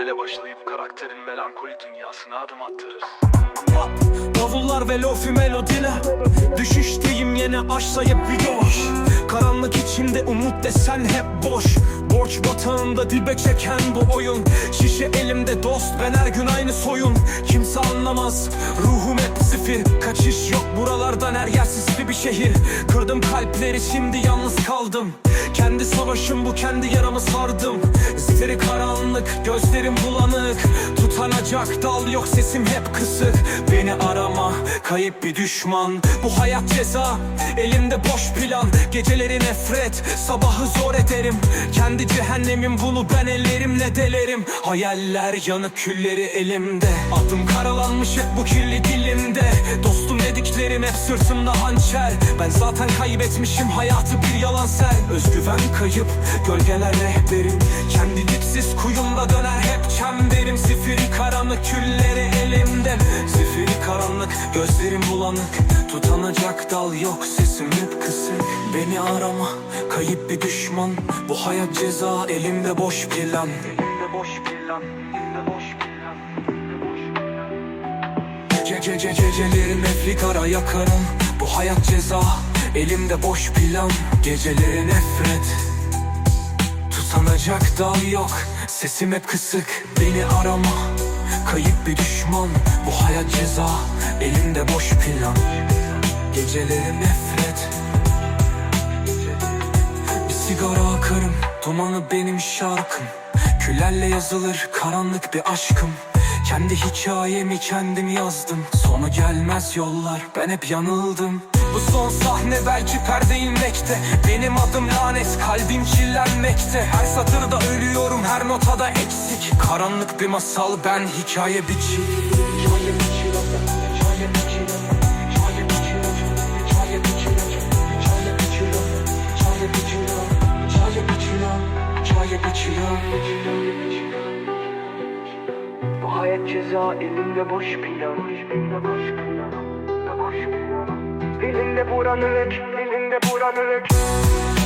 Tünele başlayıp karakterin melankoli dünyasına adım attırır Davullar ve lofi melodine Düşüşteyim yine aşlayıp bir yoş Karanlık içinde umut desen hep boş. Borç batağında dibe çeken bu oyun. Şişe elimde dost ben her gün aynı soyun. Kimse anlamaz ruhum hep zifir. Kaçış yok buralardan her yer sisli bir şehir. Kırdım kalpleri şimdi yalnız kaldım. Kendi savaşım bu kendi yaramı sardım. Zifiri karanlık gözlerim bulanık. Tutanacak dal yok sesim hep kısık. Beni arama kayıp bir düşman. Bu hayat ceza elimde boş plan. Geceleri nefret sabahı zor ederim. Kendi cehennemim bunu ben ellerimle delerim. Hayaller yanık külleri elimde. Adım karalanmış hep bu kirli dilimde. Dostum dediklerim hep sırtımda hançer. Ben zaten kaybetmişim hayatı bir yalan ser. Özgüven kayıp gölgeler rehberim. Kendi dipsiz kuyumda döner hep çemberim. Zifiri karanlık külleri elimde Zifiri karanlık gözlerim bulanık. Tutanacak dal yok sesim hep kısık. Beni arama kayıp bir düşman. Bu hayat ceza elimde boş plan. Elimde boş plan Elimde boş plan Gece gece gecelerim hep kara yakarım. Bu hayat ceza elimde boş plan. Geceleri nefret. Tutanacak dal yok Sesim hep kısık. Beni arama Kayıp bir düşman Bu hayat ceza. Elimde boş plan. Gecelerim nefret. Bir sigara akarım Dumanı benim şarkım. Küllerle yazılır karanlık bir aşkım. Kendi hikayemi kendim yazdım. Sonu gelmez yollar ben hep yanıldım Bu son sahne belki perde inmekte Benim adım lanet kalbim kirlenmekte. Her satırda ölüyorum her notada eksik. Karanlık bir masal ben hikaye biçim. Bu hayat ceza elimde boş plan Elimde boş plan Elimde boş plan